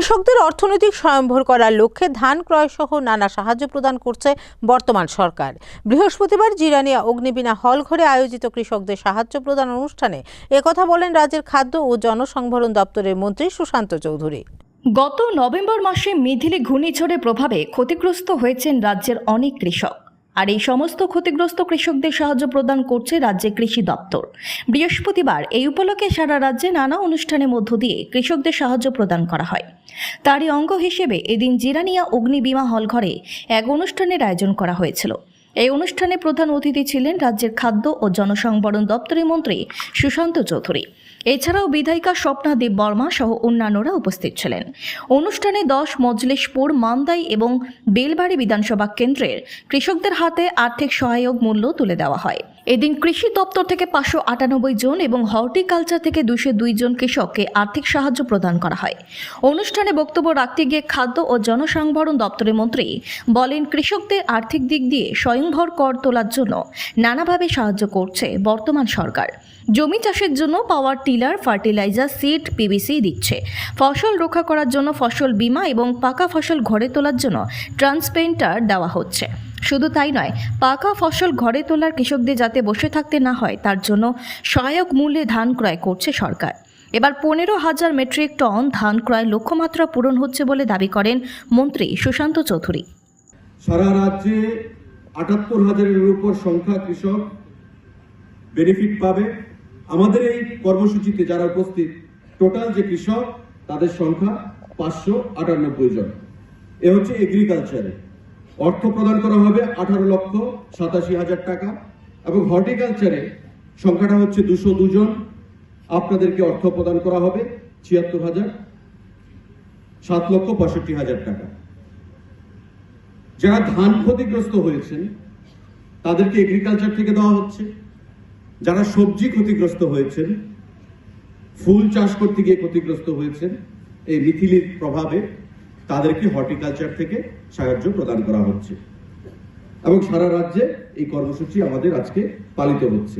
কৃষকদের অর্থনৈতিক স্বয়ংভর করার লক্ষ্যে ধান ক্রয় সহ নানা সাহায্য প্রদান করছে বর্তমান সরকার। বৃহস্পতিবার জিরানিয়া অগ্নিবীণা হল ঘরে আয়োজিত কৃষকদের সাহায্য প্রদান অনুষ্ঠানে একথা বলেন রাজ্যের খাদ্য ও জনসংভরণ দপ্তরের মন্ত্রী সুশান্ত চৌধুরী। গত নভেম্বর মাসে মিথিলি ঘূর্ণিঝড়ের প্রভাবে ক্ষতিগ্রস্ত হয়েছেন রাজ্যের অনেক কৃষক। আর এই সমস্ত ক্ষতিগ্রস্ত কৃষকদের সাহায্য প্রদান করছে রাজ্যে কৃষি দপ্তর। বৃহস্পতিবার এই উপলক্ষে সারা রাজ্যে নানা অনুষ্ঠানের মধ্য দিয়ে কৃষকদের সাহায্য প্রদান করা হয়। তারই অঙ্গ হিসেবে এদিন জিরানিয়া অগ্নি বিমা হল ঘরে এক অনুষ্ঠানের আয়োজন করা হয়েছিল। এই অনুষ্ঠানে প্রধান অতিথি ছিলেন রাজ্যের খাদ্য ও জনসংবরণ দপ্তরের মন্ত্রী সুশান্ত চৌধুরী। এছাড়াও বিধায়িকা স্বপ্না দেব বর্মা সহ অন্যান্যরা উপস্থিত ছিলেন। অনুষ্ঠানে দশ মজলেশপুর, মান্দাই এবং বেলবাড়ি বিধানসভা কেন্দ্রের কৃষকদের হাতে আর্থিক সহায়ক মূল্য তুলে দেওয়া হয়। এদিন কৃষি দপ্তর থেকে পাঁচশো আটানব্বই জন এবং হর্টিকালচার থেকে দুশো দুই জন কৃষককে আর্থিক সাহায্য প্রদান করা হয়। অনুষ্ঠানে বক্তব্য রাখতে গিয়ে খাদ্য ও জনসংভরণ দপ্তরের মন্ত্রী বলেন, কৃষকদের আর্থিক দিক দিয়ে স্বয়ংভর কর তোলার জন্য নানাভাবে সাহায্য করছে বর্তমান সরকার। জমি চাষের জন্য power tiller, fertiliser, seed PBC দিচ্ছে। ফসল রক্ষা করার জন্য ফসল বীমা এবং পাকা ফসল ঘরে তোলার জন্য ট্রান্সপেন্টার দেওয়া হচ্ছে। শুধু তাই নয়, পাকা ফসল ঘরে তোলার কৃষকদের যাতে বসে থাকতে না হয়, তার জন্য সহায়ক মূল্যে ধান ক্রয় করছে সরকার। এবার পনেরো হাজার মেট্রিক টন ধান ক্রয় লক্ষ্যমাত্রা পূরণ হচ্ছে বলে দাবি করেন মন্ত্রী সুশান্ত চৌধুরী। সারা রাজ্যে আটাত্তর হাজারের উপর সংখ্যা কৃষক বেনিফিট পাবে। আমাদের এই কর্মসূচিতে যারা উপস্থিত টোটাল যে কৃষক, তাদের সংখ্যা পাঁচশো আটানব্বই জন। এ হচ্ছে এগ্রিকালচারে অর্থ প্রদান করা হবে আঠারো লক্ষ সাতাশি হাজার টাকা এবং হর্টিকালচারে সংখ্যাটা হচ্ছে দুশো দুজন। আপনাদেরকে অর্থ প্রদান করা হবে ছিয়াত্তর হাজার, সাত লক্ষ পঁয়ষট্টি হাজার টাকা। যারা ধান ক্ষতিগ্রস্ত হয়েছেন, তাদেরকে এগ্রিকালচার থেকে দেওয়া হচ্ছে। যারা সবজি ক্ষতিগ্রস্ত হয়েছেন, ফুল চাষ করতে গিয়ে ক্ষতিগ্রস্ত হয়েছেন, এই মিথিলির প্রভাবে তাদেরকে হর্টিকালচার থেকে সাহায্য প্রদান করা হচ্ছে। এবং সারা রাজ্যে এই কর্মসূচি আমাদের আজকে পালিত হচ্ছে।